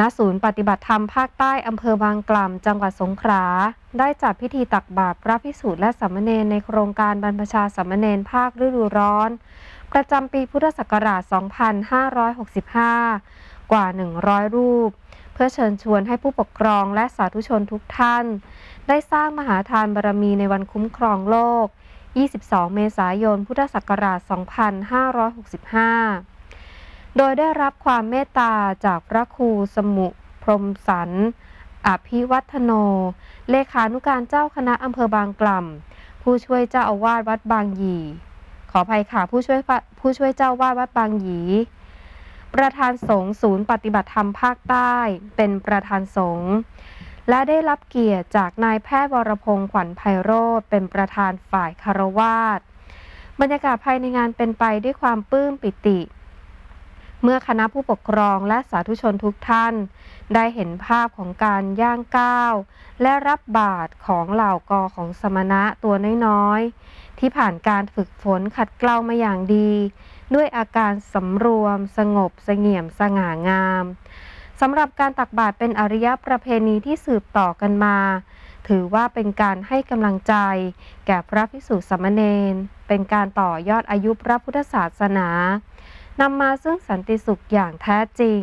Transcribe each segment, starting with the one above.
ณศูนย์ปฏิบัติธรรมภาคใต้อำเภอบางกล่ำจังหวัดสงขลาได้จัดพิธีตักบาตรพระพิสุทธิ์และสามเณรในโครงการบรรพชาสามเณรภาคฤดูร้อน ประจำปีพุทธศักราช 2565 กว่า 100 รูป เพื่อเชิญชวนให้ผู้ปกครองและสาธุชนทุกท่าน ได้สร้างมหาทานบารมีในวันคุ้มครองโลก 22 เมษายน พุทธศักราช 2565 โดยได้รับความเมตตาจากพระครูสมุพรหมสันอภิวัฒโน เลขานุการเจ้าคณะอำเภอบางกล่ำผู้ช่วยเจ้าอาวาสวัดบางหยี ขออภัยค่ะผู้ช่วยผู้ช่วยเจ้าอาวาสวัดบางหยี ประธานสงฆ์ศูนย์ปฏิบัติธรรมภาคใต้ เป็นประธานสงฆ์และได้รับเกียรติจากนายแพทย์วรพงศ์ขวัญไพโรธเป็นประธานฝ่ายคารวาสบรรยากาศภายในงานเป็นไปด้วยความปลื้มปิติ เมื่อคณะผู้ปกครองและสาธุชนทุกท่าน ได้เห็นภาพของการย่างก้าวและรับบาตรของเหล่ากอของสมณะตัวน้อยๆ ที่ผ่านการฝึกฝนขัดเกลามาอย่างดี ด้วยอาการสำรวม สงบเสงี่ยมสง่างามสำหรับการตักบาตรเป็นอริยประเพณีที่สืบต่อกันมา ถือว่าเป็นการให้กำลังใจ แก่พระภิกษุสามเณรเป็นการต่อยอดอายุพระพุทธศาสนา นำมาซึ่งสันติสุขอย่างแท้จริง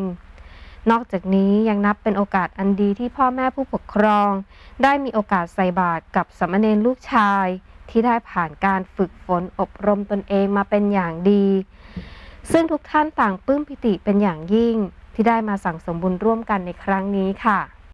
นอกจากนี้ยังนับเป็นโอกาสอันดีที่พ่อแม่ผู้ปกครอง ได้มีโอกาสใส่บาตรกับสามเณรลูกชาย ที่ได้ผ่านการฝึกฝนอบรมตนเองมาเป็นอย่างดี ซึ่งทุกท่านต่างปลื้มปิติเป็นอย่างยิ่งที่ได้มาสั่งสมบุญร่วมกันในครั้งนี้ค่ะ